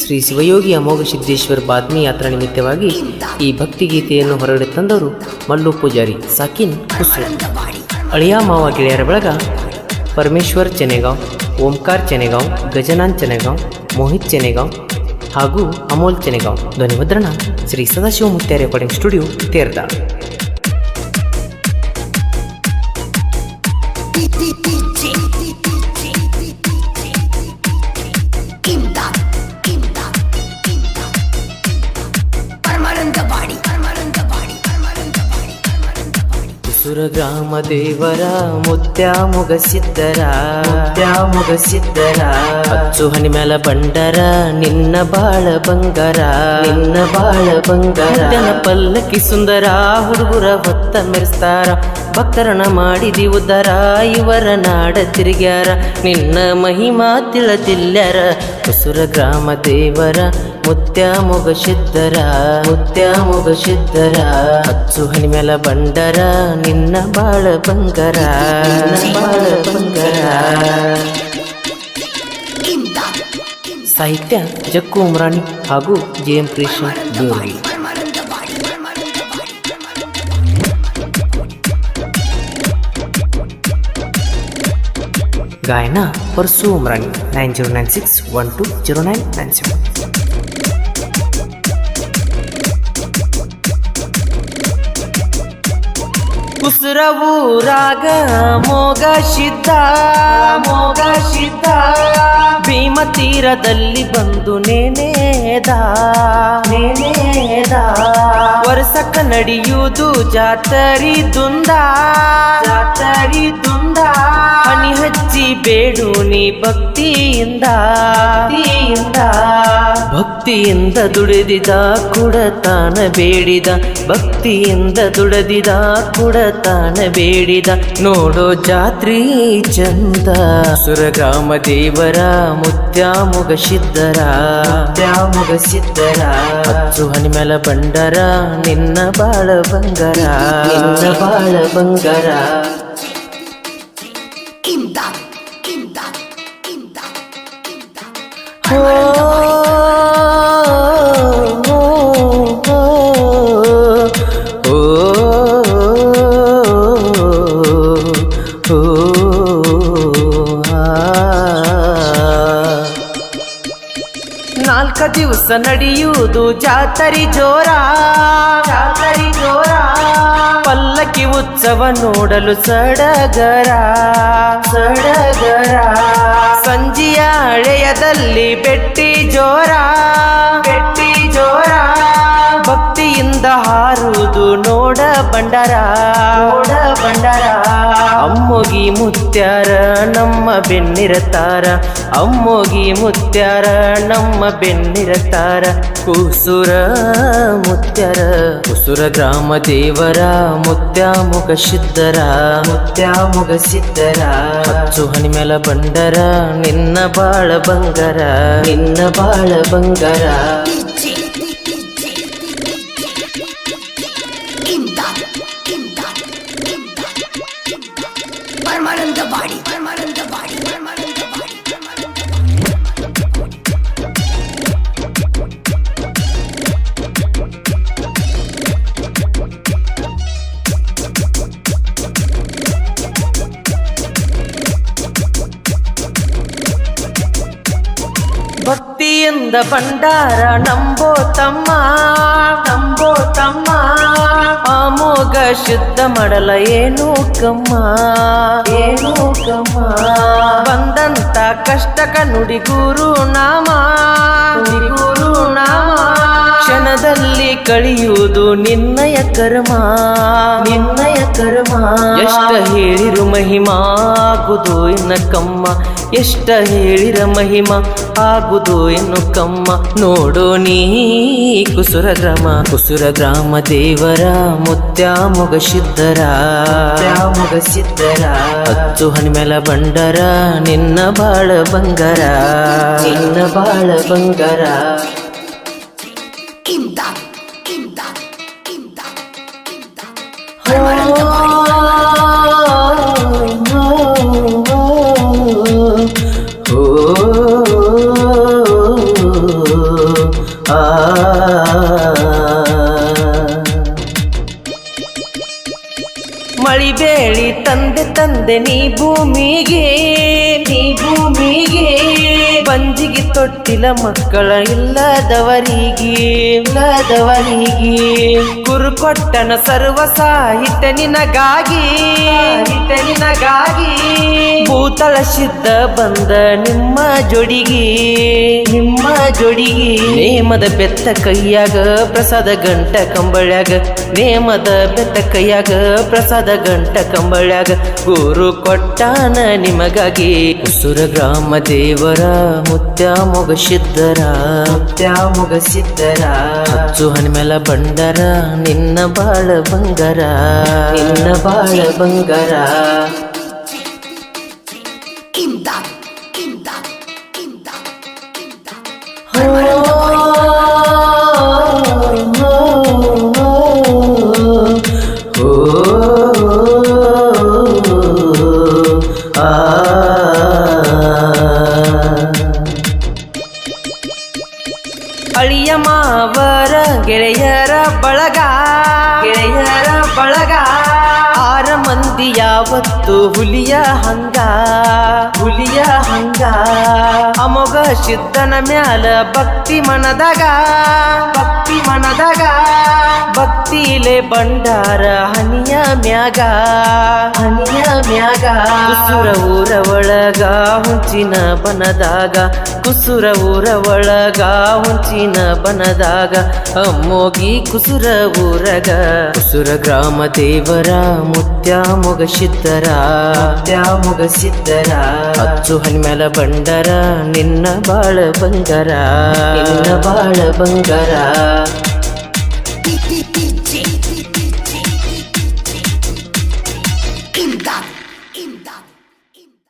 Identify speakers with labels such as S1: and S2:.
S1: ಶ್ರೀ ಶಿವಯೋಗಿ ಅಮೋಘ ಸಿದ್ದೇಶ್ವರ ಬಾದ್ಮಿ ಯಾತ್ರಾ ನಿಮಿತ್ತವಾಗಿ ಈ ಭಕ್ತಿಗೀತೆಯನ್ನು ಹೊರಗಡೆ ತಂದವರು ಮಲ್ಲು ಪೂಜಾರಿ ಸಾಕಿನ್ ಅಳಿಯ ಮಾವ ಗೆಳೆಯರ ಬಳಗ ಪರಮೇಶ್ವರ್ ಚೆನೆಗಾಂವ್ ಓಂಕಾರ್ ಚೆನೆಗಾಂವ್ ಗಜನಾನ್ ಚೆನೆಗಾಂವ್ ಮೋಹಿತ್ ಚೆನೆಗಾಂವ್ ಹಾಗೂ ಅಮೋಲ್ ಚೆನೆಗಾಂವ್ ಧ್ವನಿಮುದ್ರಣ ಶ್ರೀ ಸದಾಶಿವ ಮುತ್ಯ ರೆಕಾರ್ಡಿಂಗ್ ಸ್ಟುಡಿಯೋ ತೇರ್ದ. ಗ್ರಾಮ ದೇವರ ಮುತ್ಯ ಮುಗಸಿದ್ದರ ಮುತ್ಯ ಮುಗಸಿದ್ದರ. ಅಚ್ಚು ಹನಿ ಮೇಲ ಬಂಡರ, ನಿನ್ನ ಬಾಳ ಬಂಗಾರ. ನಿನ್ನ ಬಾಳ ಬಂಗಾರ. ಪಲ್ಲಕ್ಕಿ ಸುಂದರ, ಹುಡುಗರ ಹೊತ್ತ ಮೆರೆಸ್ತಾರ. ಭಕ್ತರಣ ಮಾಡಿದಿ ಉದರ, ಇವರ ನಾಡ ತಿರುಗ್ಯಾರ. ನಿನ್ನ ಮಹಿಮಾ ತಿಳದಿಲ್ಯಾರ. ಹೊಸುರ ಗ್ರಾಮ ದೇವರ ಮುತ್ಯ ಮುಗಸಿದ್ದರ ಮುತ್ಯ ಮುಗಸಿದ್ದರ ಅಚ್ಚು ಹಣಿ ಮೇಲ ಬಂಡರ, ನಿನ್ನ ಬಾಳ ಬಂಗರ. ಬಾಳ ಬಂಗರ ಸಾಹಿತ್ಯ ಜಕ್ಕು ಉಮ್ರಾಣಿ ಹಾಗೂ ಜೆ ಎಂ ಕೃಷ್ಣ
S2: ಪರಮಾನಂದವಾಡಿ
S1: ಗಾಯನ purse Umrani, nine zero nine six one two zero nine nine seven. ಉಸಿರವೂರಾಗ ಮೋಗ ಸಿದ್ಧ ಮೋಗ ಸಿದ್ಧ ಭೀಮ ತೀರದಲ್ಲಿ ಬಂದು ನೇನೇದ ನೇನೇದ. ವರ್ಷಕ ನಡೆಯುವುದು ಜಾತರಿ ದುಂದ ಜಾತರಿ ದುಂದ ಹಣಿ ಹಚ್ಚಿ ಬೇಡು ನೀ ಭಕ್ತಿಯಿಂದ ಭಕ್ತಿಯಿಂದ. ಭಕ್ತಿಯಿಂದ ದುಡಿದಿದ ಕುಡತಾನ ಬೇಡಿದ ಭಕ್ತಿಯಿಂದ ದುಡದಿದ ಕುಡತಾನ ಬೇಡಿದ. ನೋಡೋ ಜಾತ್ರಿ ಚಂದ ಸುರಗಾಮ ದೇವರ ಮುತ್ಯಾಮುಗ ಸಿದ್ಧರ ಮುತ್ಯಾಮುಗ ಸಿದ್ಧರ ಹಚ್ಚು ಹನಿಮಲ ಬಂಡರ ನಿನ್ನ ಬಾಳ ಬಂಗರ. ನಿನ್ನ ಬಾಳ ಬಂಗಾರ.
S2: ಇಮ್ದಾದ್
S1: ದಿವಸ ನಡೆಯುವುದು ಜಾತರಿ ಜೋರ. ಜಾತರಿ ಜೋರ. ಪಲ್ಲಕ್ಕಿ ಉತ್ಸವ ನೋಡಲು ಸಡಗರ. ಸಡಗರ. ಸಂಜೆಯ ಹಳೆಯದಲ್ಲಿ ಬೆಟ್ಟಿ ಜೋರ. ಬೆಟ್ಟಿ ಜೋರ. ಭಕ್ತಿಯಿಂದ ಹಾರುವುದು ನೋಡ ಬಂಡರ ನೋಡ ಬಂಡರ ಅಮ್ಮೋಗಿ ಮುತ್ಯಾರ ನಮ್ಮ ಬೆನ್ನಿರತಾರ ಅಮ್ಮೋಗಿ ಮುತ್ಯಾರ ನಮ್ಮ ಬೆನ್ನಿರತಾರ ಕುಸುರ ಮುತ್ಯಾರ ಕುಸುರ ಗ್ರಾಮ ದೇವರ ಮುತ್ಯಾಮುಖ ಸಿದ್ಧರ. ಮುತ್ಯಾಮುಖ ಸಿದ್ಧರ. ಹಚ್ಚು ಹನಿಮೆಲ ಬಂಡರ ನಿನ್ನ ಬಾಳ ಬಂಗಾರ. ನಿನ್ನ ಬಾಳ ಬಂಗಾರ. ಭಕ್ತಿಯಿಂದ ಭಂಡಾರ ನಂಬೋ ತಮ್ಮ ನಂಬೋ ತಮ್ಮ ಅಮೋಘ ಶುದ್ಧ ಮಾಡಲ ಏನು ಕಮ್ಮ ಏನು ಕಮ್ಮ ಬಂದಂತ ಕಷ್ಟಕ ನುಡಿ ಗುರು ನಾಮ ಕಳಿಯುವುದು ನಿನ್ನಯ ಕರ್ಮ. ನಿನ್ನಯ ಕರ್ಮ. ಎಷ್ಟ ಹೇಳಿರು ಮಹಿಮಾ ಆಗುದು ಇನ್ನ ಕಮ್ಮ. ಎಷ್ಟ ಹೇಳಿರ ಮಹಿಮ ಆಗುದು ಇನ್ನು ಕಮ್ಮ. ನೋಡೋ ನೀ ಕುಸುರ ಗ್ರಾಮ. ಕುಸುರ ಗ್ರಾಮ ದೇವರ ಮುತ್ಯ ಮುಗಸಿದ್ದರ. ಮುಗಸಿದ್ದರ. ಹಚ್ಚು ಹತ್ತು ಮೇಲ ಬಂಡರ ನಿನ್ನ ಬಾಳ ಬಂಗರ. ನಿನ್ನ ಬಾಳ ಬಂಗಾರ. ತಂದೆ ನೀ ಭೂಮಿಗೆ ನೀ ಭೂಮಿಗೆ. ಬಂಜಿಗೆ ತೊಟ್ಟಿಲ ಮಕ್ಕಳ ಇಲ್ಲದವರಿಗೆ ಇಲ್ಲದವರಿಗೆ. ಗುರು ಕೊಟ್ಟನ ಸರ್ವ ಸಾಹಿತ್ಯ ನಿನಗಾಗಿ ನಿನಗಾಗಿ. ಭೂತಳ ಸಿದ್ಧ ಬಂದ ನಿಮ್ಮ ಜೋಡಿಗೆ ನಿಮ್ಮ ಜೋಡಿಗೆ. ನೇಮದ ಬೆತ್ತ ಕೈಯಾಗ ಪ್ರಸಾದ ಗಂಟ ಕಂಬಳ್ಯಾಗ, ನೇಮದ ಬೆತ್ತ ಕೈಯಾಗ ಪ್ರಸಾದ ಗಂಟ ಕಂಬಳ್ಯಾಗ. ಗುರು ಕೊಟ್ಟಾನ ನಿಮಗಾಗಿ ಉಸುರ ಗ್ರಾಮ ದೇವರ ಮುತ್ಯ ಮೊಗ ಸಿದ್ಧರ ಮುತ್ಯ ಮೊಗ ಸಿದ್ಧರ ಅಚ್ಚು ಹಣಿಮೆಲ ಬಂಡರ ನಿನ್ನ ಬಾಳ ಬಂಗಾರ. ನಿನ್ನ ಬಾಳ ಬಂಗಾರ. ಮಾವರ ಗೆಳೆಯರ ಬಳಗ ಗೆಳೆಯರ ಬಳಗ. ಆರ ಮಂದಿ ಯಾವತ್ತು ಹುಲಿಯ ಹಂಗ ಹುಲಿಯ ಹಂಗ. ಅಮೋಘ ಸಿದ್ಧನ ಮ್ಯಾಲ ಭಕ್ತಿ ಮನದಾಗ ಭಕ್ತಿ ಮನದಾಗ ಭಕ್ತಿಲೆ ಬಂಡಾರ ಹನಿಯ ಮ್ಯಾಗ ಹನಿಯ ಮ್ಯಾಗ. ಕುಸುರ ಊರ ಒಳಗ ಹುಂಚಿನ ಬನದಾಗ ಕುಸುರ ಊರ ಒಳಗ ಹುಂಚಿನ ಬನದಾಗ. ಅಮ್ಮೋಗಿ ಕುಸುರ ಊರಗ. ಕುಸುರ ಗ್ರಾಮ ದೇವರ ಮುತ್ಯ ಮೊಗ ಸಿದ್ಧರ ಮುತ್ಯ ಮೊಗ ಸಿದ್ಧರ ಅಚ್ಚು ಹನಿಮೇಲ ಬಂಡರ ನಿನ್ನ ಬಾಳ ಬಂಗಾರ. ನಿನ್ನ ಬಾಳ ಬಂಗಾರ.
S2: Beep, beep, beep.